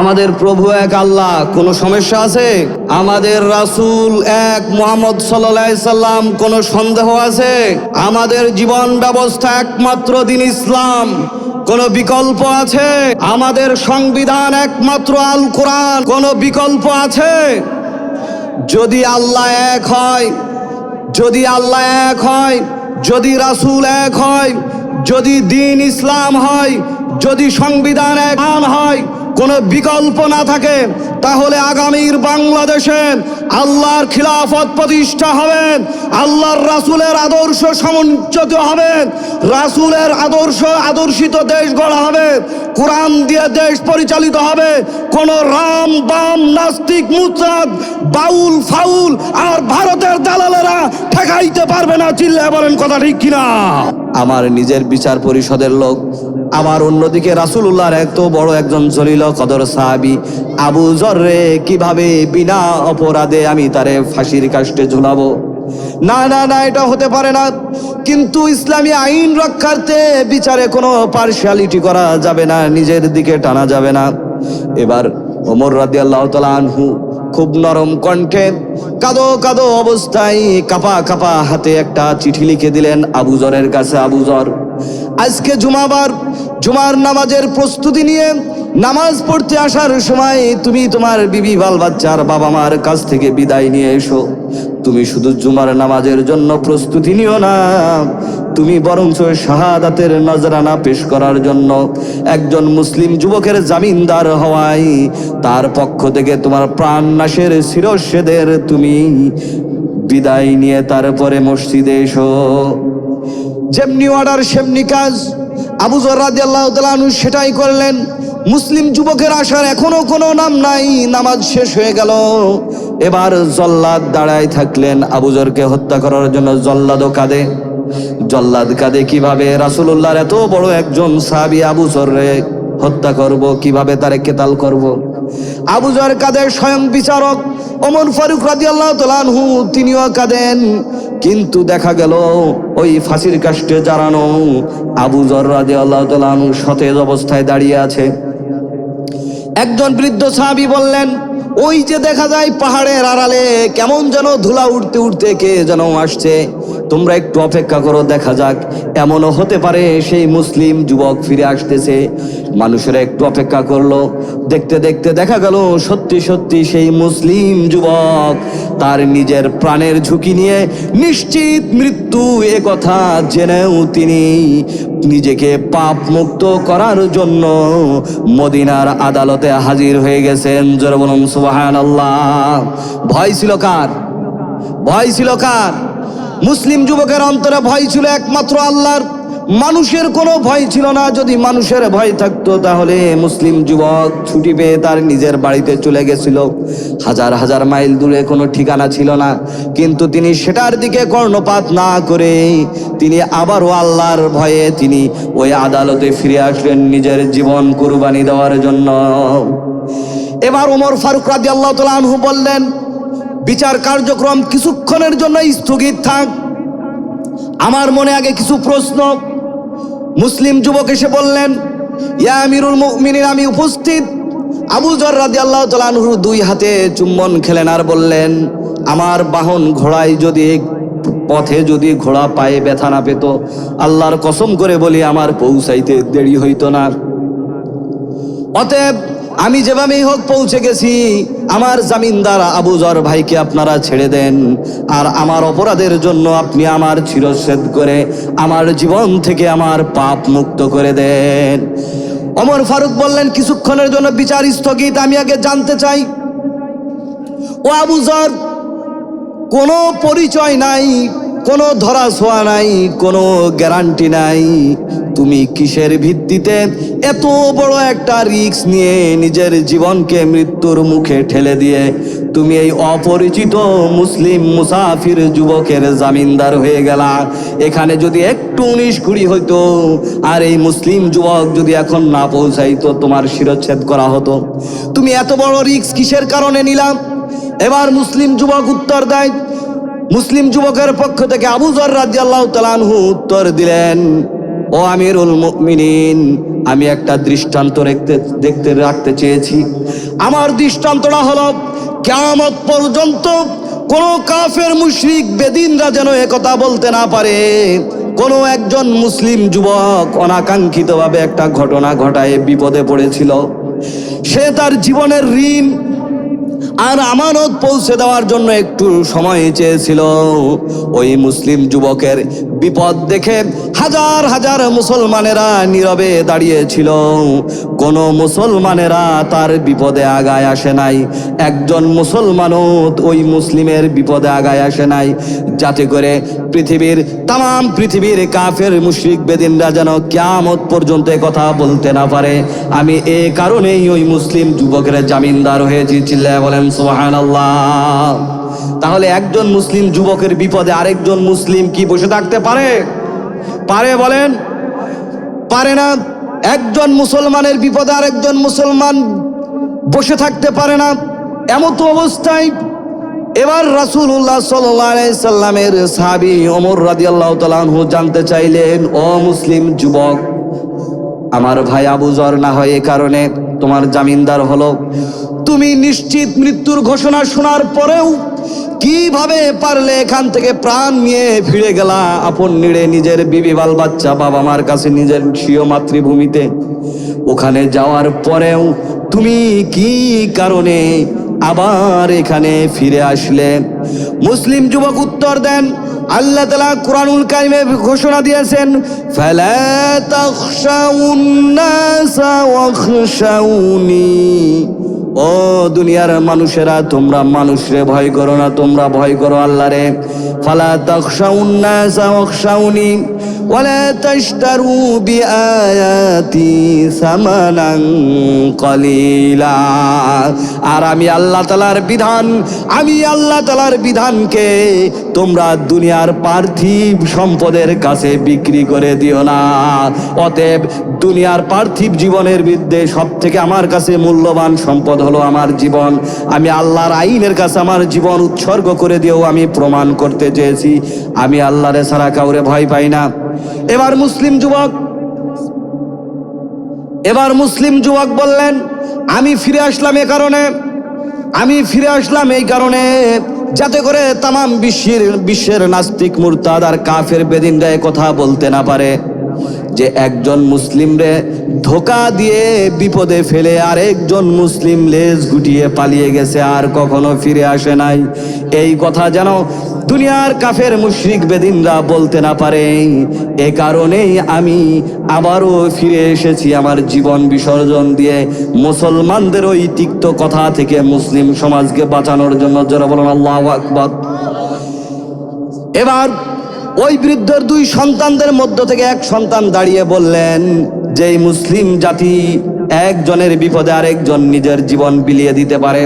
আমাদের প্রভু এক আল্লাহ, কোনো সমস্যা আছে? আমাদের রাসূল এক মোহাম্মদ সাল্লাম, কোনো সন্দেহ আছে? আমাদের জীবন ব্যবস্থা একমাত্র দিন ইসলাম, কোনো বিকল্প আছে? আমাদের সংবিধান একমাত্র আল কোরআন কোনো বিকল্প আছে? যদি আল্লাহ এক হয়, যদি আল্লাহ এক হয়, যদি রাসূল এক হয়, যদি দিন ইসলাম হয়, যদি সংবিধান এক হয় কোনো বিকল্প না থাকে, তাহলে আগামীর বাংলাদেশে আল্লাহর খিলাফত প্রতিষ্ঠা হবেন আল্লাহর রাসূলের আদর্শ সমুচ্চত হবেন রাসূলের আদর্শ আদর্শিত দেশ গড়া হবে, কোরআন দিয়ে দেশ পরিচালিত হবে, কোন রাম, বাম, নাস্তিক মুচাদ বাউল, ফাউল আর ভারতের দালালেরা ঠেকাইতে পারবে না চিল্লা বলেন কথা ঠিক কিনা? আমার নিজের বিচার পরিষদের লোক আবার অন্যদিকে রাসূলুল্লাহর এত বড় একজন জলিল কদর সাহাবি আবু জররে কীভাবে বিনা অপরাধে আমি তারে ফাঁসির কাষ্টে ঝুলাবো? না না না, এটা হতে পারে না। কিন্তু ইসলামী আইন রক্ষার্থে বিচারে কোনো পার্শিয়ালিটি করা যাবে না, নিজের দিকে টানা যাবে না। এবার ওমর রাদি আল্লাহ আনহু খুব নরম কণ্ঠে কাদো কাদো অবস্থায় কাপা কাপা হাতে একটা চিঠি লিখে দিলেন আবুজরের কাছে আবুজর আজকে জুমাবার, জুমার নামাজের প্রস্তুতি নিয়ে নামাজ পড়তে আসার সময় তুমি তোমার বিবি বাল বাচ্চার বাবা মার কাছ থেকে বিদায় নিয়ে এসো। তুমি শুধু জুমার নামাজের জন্য প্রস্তুতি নিও না, তুমি বরঞ্চ শাহাদাতের নজরানা পেশ করার জন্য একজন মুসলিম যুবকের জামিনদার হওয়ায় তার পক্ষ থেকে তোমার প্রাণ নাশের শিরস্বেদের তুমি বিদায় নিয়ে তারপরে মসজিদে এসো। যেমনি অর্ডার সেমনি কাজ। আবু জর্রাদি আল্লাহ তালু সেটাই করলেন। মুসলিম যুবকের আসার এখনও কোনো নাম নাই, নামাজ শেষ হয়ে গেল। এবার জল্লাদ দাঁড়ায় থাকলেন। আবুজরকে হত্যা করার জন্য জল্লাদও কাঁদে। জল্লাদ কাঁদে কীভাবে? রাসূলুল্লাহর এত বড় একজন সাবি আবু জররে হত্যা করব, কীভাবে তারে কেতাল করব? আবু জর কাদের স্বয়ং বিচারক। ওমর ফারুক রাদিয়াল্লাহু তাআলা আনহু তিনিও কাঁদেন। কিন্তু দেখা গেল ওই ফাঁসির কাষ্টে জারানো আবু জর আল্লাহ তালু সতেজ অবস্থায় দাঁড়িয়ে আছে। একজন বৃদ্ধ সাহাবি বললেন, ওই যে দেখা যায় পাহাড়ের আড়ালে কেমন যেন ধুলা উঠতে উঠতে কে যেন আসছে। তোমরা একটু অপেক্ষা করো, দেখা যাক। এমনও হতে পারে সেই মুসলিম যুবক ফিরে আসতেছে। মানুষেরা একটু অপেক্ষা করল। দেখতে দেখতে দেখা গেল, সত্যি সত্যি সেই মুসলিম যুবক তার নিজের প্রাণের ঝুঁকি নিয়ে নিশ্চিত মৃত্যু এ কথা জেনেও তিনি নিজেকে পাপ মুক্ত করার জন্য মদিনার আদালতে হাজির হয়ে গেছেন। জোর বলুন আল্লাহ ভয় ছিল কার? ভয় ছিল কার? মুসলিম যুবকের অন্তরে ভয় ছিল একমাত্র আল্লাহর। মানুষের কোনো ভয় ছিল না, যদি মানুষের ভয় থাকতো তাহলে মুসলিম যুবক ছুটি পেয়ে তার নিজের বাড়িতে চলে গেছিল। হাজার হাজার মাইল দূরে কোনো ঠিকানা ছিল না, কিন্তু তিনি সেটার দিকে কর্ণপাত না করে তিনি আবারও আল্লাহর ভয়ে তিনি ওই আদালতে ফিরে আসলেন নিজের জীবন কুরবানি দেওয়ার জন্য। এবার ওমর ফারুক রাজি আল্লাহ আনহু বললেন বিচার কার্যক্রম কিছুক্ষণের জন্য স্থগিত থাক। আমার মনে আগে কিছু প্রশ্ন। মুসলিম যুবক এসে বললেন, ইয়া আমিরুল মুমিনিন, আমি উপস্থিত। আবু জর রাদি আল্লাহ তালানহু দুই হাতে চুম্বন খেলেন আর বললেন, আমার বাহন ঘোড়ায় যদি পথে যদি ঘোড়া পায়ে ব্যথা না পেত, আল্লাহর কসম করে বলি আমার পৌঁছাইতে দেরি হইত না। অতএব আমি যেভাবেই হোক পৌঁছে গেছি, আমার জামিনদার আবুজর ভাইকে আপনারা ছেড়ে দেন। আর আমার অপরাধের জন্য আপনি আমার চিরচ্ছেদ করে আমার জীবন থেকে আমার পাপ মুক্ত করে দেন। অমর ফারুক বললেন, কিছুক্ষণের জন্য বিচার স্থগিত, আমি আগে জানতে চাই। ও আবুজর কোনো পরিচয় নাই। কোনো ধরা ছোঁয়া নাই, কোনো গ্যারান্টি নাই। তুমি কিসের ভিত্তিতে এত বড় একটা রিক্স নিয়ে নিজের জীবনকে মৃত্যুর মুখে ঠেলে দিয়ে তুমি এই অপরিচিত মুসলিম মুসাফির যুবকের জামিনদার হয়ে গেলা? এখানে যদি একটু উনিশ কুড়ি হইতো, আর এই মুসলিম যুবক যদি এখন না পৌঁছাইতো, তোমার শিরচ্ছেদ করা হতো। তুমি এত বড় রিক্স কিসের কারণে নিলাম এবার মুসলিম যুবক উত্তর দেয় মুসলিম যুবকের পক্ষ থেকে আবু জর রাজি আল্লাহ উত্তর দিলেন, ও আমিরুল মুমিনিন, আমি একটা দৃষ্টান্ত দেখতে দেখতে রাখতে চেয়েছি। আমার দৃষ্টান্তটা হলো, কেয়ামত পর্যন্ত কোন কাফের মুশরিক বেদিনরা যেন একথা বলতে না পারে। কোনো একজন মুসলিম যুবক অনাকাঙ্ক্ষিতভাবে একটা ঘটনা ঘটায় বিপদে পড়েছিল। সে তার জীবনের ঋণ আর আমানত পৌঁছে দেওয়ার জন্য একটু সময় চেয়েছিল। ওই মুসলিম যুবকের বিপদ দেখে হাজার হাজার মুসলমানেরা নীরবে দাঁড়িয়েছিল। কোন মুসলমানেরা তার বিপদে আগায় আসে নাই। একজন মুসলমানও ওই মুসলিমের বিপদে আগায় আসে নাই। যাতে করে পৃথিবীর তাম পৃথিবীর কাফের মুশরিক বেদিনরা যেন কিয়ামত পর্যন্ত কথা বলতে না পারে। আমি এ কারণেই ওই মুসলিম যুবকের জামিনদার হয়েছি, চিল্লায় বলেন সোহান তাহলে একজন মুসলিম যুবকের বিপদে আরেকজন মুসলিম কি বসে থাকতে পারে? পারে বলেন? পারে না। একজন মুসলমানের বিপদে আর একজন মুসলমান বসে থাকতে পারে না। এমত অবস্থায় এবার আলাইহি সাল্লামের ওমর রাদিয়াল্লাহু তাআলা আনহু জানতে চাইলেন, ও মুসলিম যুবক, আমার ভাই আবু জর না হয় এ কারণে তোমার জামিনদার হলো। তুমি নিশ্চিত মৃত্যুর ঘোষণা শোনার পরেও কীভাবে পারলে এখান থেকে প্রাণ নিয়ে ফিরে গেলা? আপন নিড়ে নিজের বিবি বাল বাচ্চা বাবা মার কাছে নিজের স্বীয় মাতৃভূমিতে। ওখানে যাওয়ার পরেও তুমি কি কারণে আবার এখানে ফিরে আসলে? মুসলিম যুবক উত্তর দেন, আল্লাহ তালা কোরআনুল কাইমে ঘোষণা দিয়েছেন, ফালা ও দুনিয়ার মানুষেরা, তোমরা মানুষরে ভয় করো না, তোমরা ভয় করো আল্লাহরে। ফালা তাখশাউন নাসা ওয়ালা তাশতারু বিআয়াতি সামানান কলিলা আর আমি আল্লাহ তালার বিধান, আমি আল্লাহ তালার বিধানকে তোমরা দুনিয়ার পার্থিব সম্পদের কাছে বিক্রি করে দিও না। অতএব দুনিয়ার পার্থিব জীবনের বিরুদ্ধে সব থেকে আমার কাছে মূল্যবান সম্পদ হলো আমার জীবন। আমি আল্লাহর আইনের কাছে আমার জীবন উৎসর্গ করে দিয়েও আমি প্রমাণ করতে চেয়েছি। আমি আল্লাহরে ছাড়া কাউরে ভয় পাই না। এবার মুসলিম যুবক, এবার মুসলিম যুবক বললেন, আমি ফিরে আসলাম এ কারণে, আমি ফিরে আসলাম এই কারণে, যাতে করে তামাম বিশ্বের বিশ্বের নাস্তিক মুরতাদ আর কাফের বেদিনরা এ কথা বলতে না পারে, যে একজন মুসলিমরে ধোকা দিয়ে বিপদে ফেলে আরেকজন মুসলিম লেজ গুটিয়ে পালিয়ে গেছে আর কখনো ফিরে আসে নাই। এই কথা যেন দুনিয়ার কাফের মুশরিক বেদিনরা বলতে না পারে। এ কারণেই আমি আবারও ফিরে এসেছি আমার জীবন বিসর্জন দিয়ে। মুসলমানদের ওই তিক্ত কথা থেকে মুসলিম সমাজকে বাঁচানোর জন্য যারা বলেন, আল্লাহ আকবর। এবার ওই বৃদ্ধর দুই সন্তানদের মধ্য থেকে এক সন্তান দাঁড়িয়ে বললেন যে মুসলিম জাতি একজনের বিপদে আরেকজন নিজের জীবন বিলিয়ে দিতে পারে,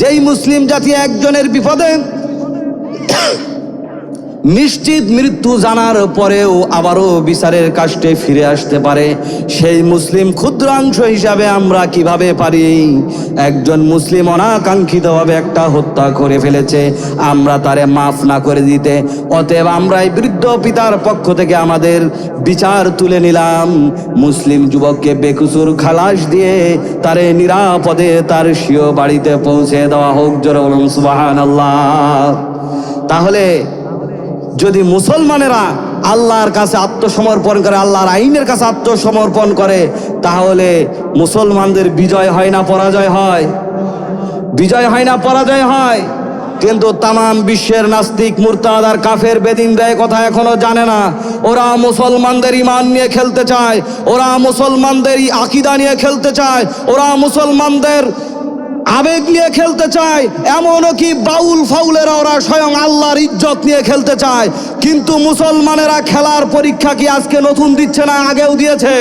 যেই মুসলিম জাতি একজনের বিপদে নিশ্চিত মৃত্যু জানার পরেও আবারও বিচারের কাষ্টে ফিরে আসতে পারে। সেই মুসলিম ক্ষুদ্রাংশ হিসাবে আমরা কীভাবে পারি? একজন মুসলিম অনাকাঙ্ক্ষিতভাবে একটা হত্যা করে ফেলেছে। আমরা তারে মাফ না করে দিতে। অতএব আমরা এই বৃদ্ধ পিতার পক্ষ থেকে আমাদের বিচার তুলে নিলাম। মুসলিম যুবককে বেকুসুর খালাস দিয়ে তারে নিরাপদে তার স্বীয় বাড়িতে পৌঁছে দেওয়া হোক। জোর সুবাহান আল্লাহ তাহলে যদি মুসলমানেরা আল্লাহর কাছে আত্মসমর্পণ করে, আল্লাহর আইনের কাছে আত্মসমর্পণ করে, তাহলে মুসলমানদের বিজয় হয় না, পরাজয় হয়। বিজয় হয় না, পরাজয় হয়। কিন্তু তামাম বিশ্বের নাস্তিক, মুরতাদ আর কাফের, বেদিনরা দেয় কথা এখনও জানে না। ওরা মুসলমানদের ইমান নিয়ে খেলতে চায়, ওরা মুসলমানদের আকিদা নিয়ে খেলতে চায়, ওরা মুসলমানদের আবেগ নিয়ে খেলতে চায়, এমনও কি বাউল ফাউলেরা ওরা স্বয়ং আল্লাহর ইজ্জত নিয়ে খেলতে চায়। কিন্তু মুসলমানেরা খেলার পরীক্ষা কি আজকে নতুন দিচ্ছে না আগেও দিয়েছে?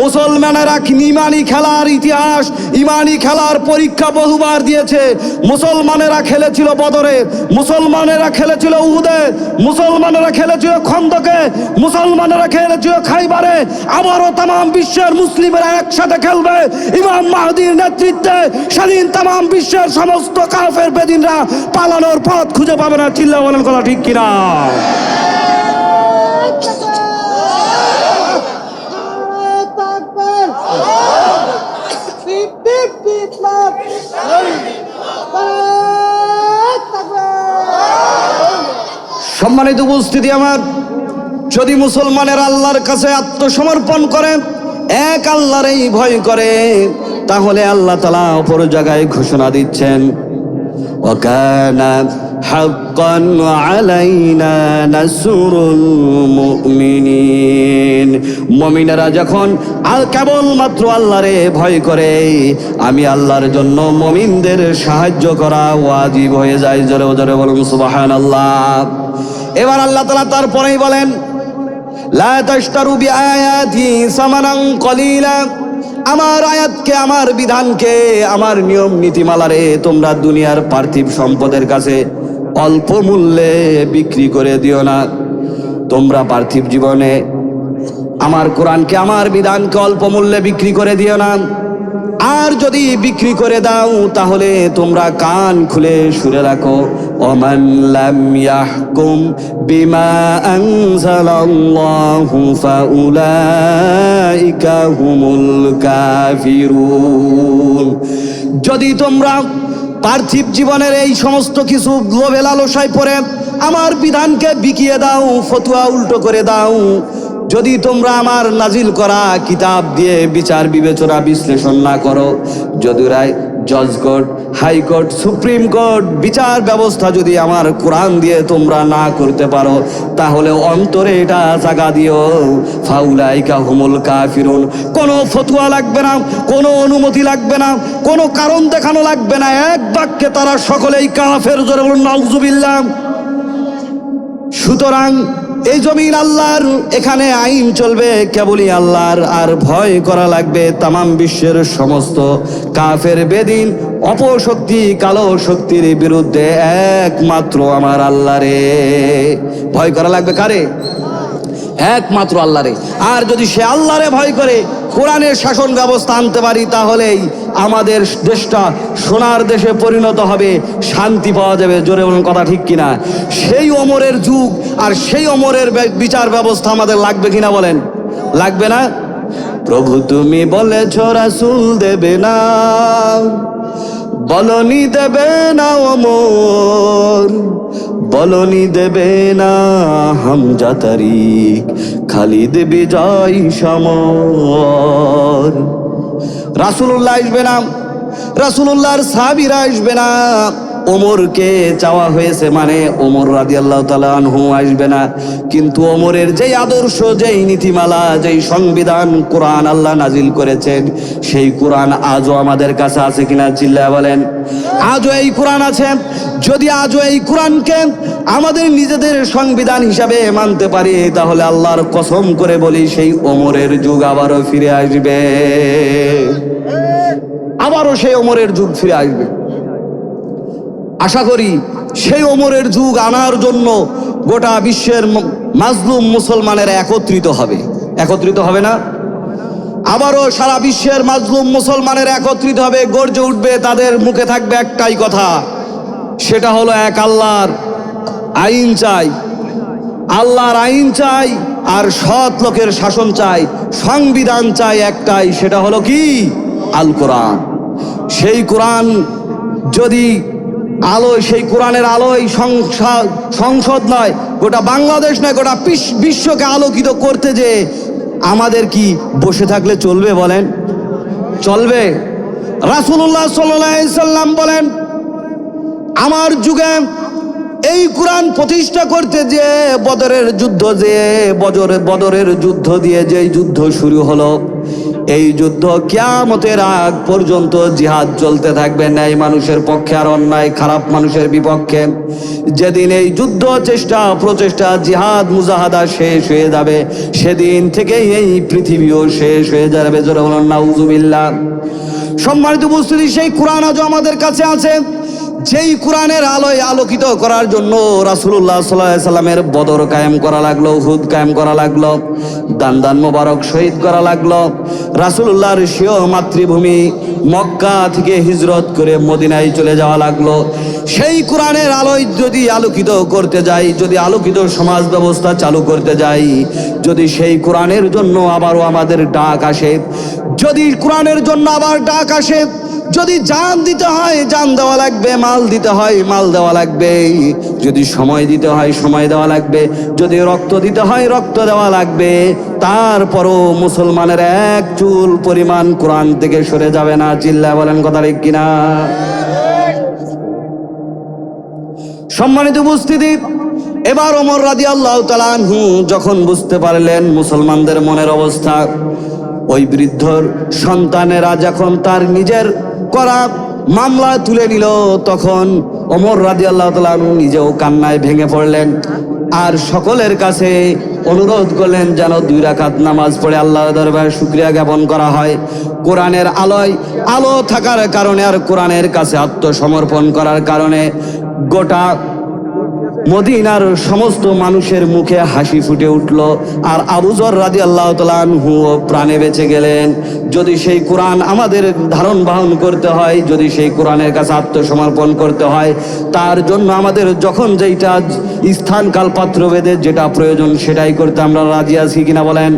মুসলমানেরা কি ইমানি খেলার ইতিহাস, ইমানি খেলার পরীক্ষা বহুবার দিয়েছে। মুসলমানেরা খেলেছিল বদরে, মুসলমানেরা খেলেছিল উহুদে, মুসলমানেরা খেলেছিল খন্দকে, মুসলমানেরা খেলেছিল খাইবারে। আবারও তাম বিশ্বের মুসলিমেরা একসাথে খেলবে। ইমাম মাহদির নেতৃত্বে সেদিন তাম বিশ্বের সমস্ত কাফের বেদিনরা পালানোর পথ খুঁজে পাবে না। চিল্লা বলেন কথা ঠিক কিনা? সম্মানিত উপস্থিতি আমার। যদি মুসলমানের আল্লাহর কাছে আত্মসমর্পণ করে, এক আল্লাহরেই ভয় করে, তাহলে আল্লাহ তালা অপর জায়গায় ঘোষণা দিচ্ছেন মমিনারা যখন কেবলমাত্র আল্লাহরে ভয় করে, আমি আল্লাহর জন্য মমিনদের সাহায্য করা ওয়াজিব হয়ে যায়। জরে জরে বলুন সুবাহ আল্লাহ এবার আল্লাহ তাআলা তারপরেই বলেন আমার আয়াতকে, আমার বিধানকে, আমার নিয়ম নীতিমালারে তোমরা দুনিয়ার পার্থিব সম্পদের কাছে অল্প মূল্যে বিক্রি করে দিও না। তোমরা পার্থিব জীবনে আমার কোরআনকে, আমার বিধানকে অল্প মূল্যে বিক্রি করে দিও না। আর যদি বিক্রি করে দাও, তাহলে তোমরা কান খুলে সুরে রাখো। ওমান লাম ইয়াহকুম বিমা আনজালাল্লাহু ফাউলাইকা হুমুল কাফিরুন যদি তোমরা পার্থিব জীবনের এই সমস্ত কিছু লোভে লালসায় পড়ে আমার বিধানকে বিকিয়ে দাও, ফতুয়া উল্টো করে দাও। যদি তোমরা আমার নাজিল করা কিতাব দিয়ে বিচার বিবেচনা বিশ্লেষণ না করো, যদি রায় জজ কোর্ট হাইকোর্ট, সুপ্রিম কোর্ট, বিচার ব্যবস্থা যদি আমার কোরআন দিয়ে তোমরা না করতে পারো, তাহলে অন্তরে এটা জাগা দিও। ফাউলাইকা হুমুল কাফিরুন। কোনো ফতুয়া লাগবে না, কোনো অনুমতি লাগবে না, কোনো কারণ দেখানো লাগবে না। এক বাক্যে তারা সকলেই কাফের জোরে বলুন, নাউজুবিল্লাহ। সুতরাং এই জমিন আল্লাহর, এখানে আইন চলবে কেবলই আল্লাহর, আর ভয় করা লাগবে তামাম বিশ্বের সমস্ত কাফের বেদিন। অপশক্তি, কালো শক্তির বিরুদ্ধে একমাত্র আমার আল্লাহরে ভয় করা লাগবে কারে? একমাত্র আল্লাহরে আর যদি সে আল্লাহরে ভয় করে, কোরআনের শাসন ব্যবস্থা আনতে পারি, তাহলেই আমাদের দেশটা সোনার দেশে পরিণত হবে, শান্তি পাওয়া যাবে। জোরে বলুন, কথা ঠিক কিনা? সেই অমরের যুগ আর সেই অমরের বিচার ব্যবস্থা আমাদের লাগবে কিনা বলেন? লাগবে না? প্রভু, তুমি বলেছ, রাসুল দেবে না, বলনি দেবে না অমর। বলনি দেবে না হামজা তারিক খালিদ বিজয় সমর। রাসুল্লাহ আসবে না রাসুল্লাহর সাবিরা আসবে না। ওমরকে চাওয়া হয়েছে মানে ওমর রাদি আল্লাহ আনহু আসবে না। কিন্তু ওমরের যেই আদর্শ, যেই নীতিমালা, যেই সংবিধান কোরআন আল্লাহ নাজিল করেছেন, সেই কোরআন আজও আমাদের কাছে আছে কিনা চিল্লা বলেন। আজও এই কোরআন আছে। যদি আজও এই কোরআনকে আমাদের নিজেদের সংবিধান হিসাবে মানতে পারি, তাহলে আল্লাহর কসম করে বলি, সেই ওমরের যুগ আবারও ফিরে আসবে। আবারও সেই ওমরের যুগ ফিরে আসবে। আশা করি সেই ওমরের যুগ আনার জন্য গোটা বিশ্বের মাজলুম মুসলমানের একত্রিত হবে। একত্রিত হবে না? আবারও সারা বিশ্বের মাজলুম মুসলমানের একত্রিত হবে, গর্জে উঠবে, তাদের মুখে থাকবে একটাই কথা। সেটা হলো এক আল্লাহর আইন চাই। আল্লাহর আইন চাই আর সৎ লোকের শাসন চাই, সংবিধান চাই একটাই, সেটা হলো কি? আল কোরআন। সেই কোরআন যদি আলোয়, সেই কোরআনের আলোয় সংসা- সংসদ নয়, গোটা বাংলাদেশ নয়, গোটা বিশ্বকে আলোকিত করতে যে আমাদের কি বসে থাকলে চলবে বলেন? চলবে। রাসুল্লাহ সাল্লাম বলেন, আমার যুগে এই কোরআন প্রতিষ্ঠা করতে যে বদরের যুদ্ধ যে বজরে বদরের যুদ্ধ দিয়ে যেই যুদ্ধ শুরু হলো এই যুদ্ধ কিয়ামতের আগ পর্যন্ত জিহাদ চলতে থাকবে, ন্যায় মানুষের পক্ষে আর অন্যায়, খারাপ মানুষের বিপক্ষে। যেদিন এই যুদ্ধ, চেষ্টা, প্রচেষ্টা, জিহাদ, মুজাহাদা শেষ হয়ে যাবে, সেদিন থেকেই এই পৃথিবীও শেষ হয়ে যাবে, জোরে বলুন, নাউজুবিল্লাহ। সম্মানিত উপস্থিতি, সেই কোরআন আজও আমাদের কাছে আছে। যেই কোরআনের আলোয় আলোকিত করার জন্য রাসুল্লাহ সাল্লাহ সাল্লামের বদর কায়েম করা লাগল হুদ কায়েম করা লাগল দান দান মোবারক শহীদ করা লাগল। রাসুল্লাহর স্বীয় মাতৃভূমি মক্কা থেকে হিজরত করে মদিনায় চলে যাওয়া লাগল। সেই কোরআনের আলোয় যদি আলোকিত করতে যাই, যদি আলোকিত সমাজ ব্যবস্থা চালু করতে যাই, যদি সেই কোরআনের জন্য আবারও আমাদের ডাক আসে, যদি কোরআনের জন্য আবার ডাক আসে যদি জান দিতে হয়, জান দেওয়া লাগবে, মাল দিতে হয়, মাল দেওয়া লাগবে। যদি সময় দিতে হয়, সময় দেওয়া লাগবে। যদি রক্ত দিতে হয়, রক্ত দেওয়া লাগবে। তারপরও মুসলমানের এক চুল পরিমাণ কোরআন থেকে সরে যাবে না। চিল্লা বলেন কথা ঠিক কিনা? সম্মানিত উপস্থিতি, এবার ওমর রাজি আল্লাহ তালানহু যখন বুঝতে পারলেন মুসলমানদের মনের অবস্থা, ওই বৃদ্ধর সন্তানেরা যখন তার নিজের করা মামলা তুলে নিল, তখন অমর রাজি আল্লাহ নিজেও কান্নায় ভেঙে পড়লেন। আর সকলের কাছে অনুরোধ করলেন যেন দুই রাকাত নামাজ পড়ে আল্লাহ দরবারে শুক্রিয়া জ্ঞাপন করা হয়। কোরআনের আলোয় আলো থাকার কারণে আর কোরআনের কাছে আত্মসমর্পণ করার কারণে গোটা মদিনার সমস্ত মানুষের মুখে হাসি ফুটে উঠল, আর আবুজর রাজি আল্লাহ তালু প্রাণে বেঁচে গেলেন। যদি সেই কোরআন আমাদের ধারণ বাহন করতে হয়, যদি সেই কোরআনের কাছে আত্মসমর্পণ করতে হয়, তার জন্য আমাদের যখন যেইটা স্থান কাল পাত্র যেটা প্রয়োজন সেটাই করতে আমরা রাজি আছি কিনা বলেন?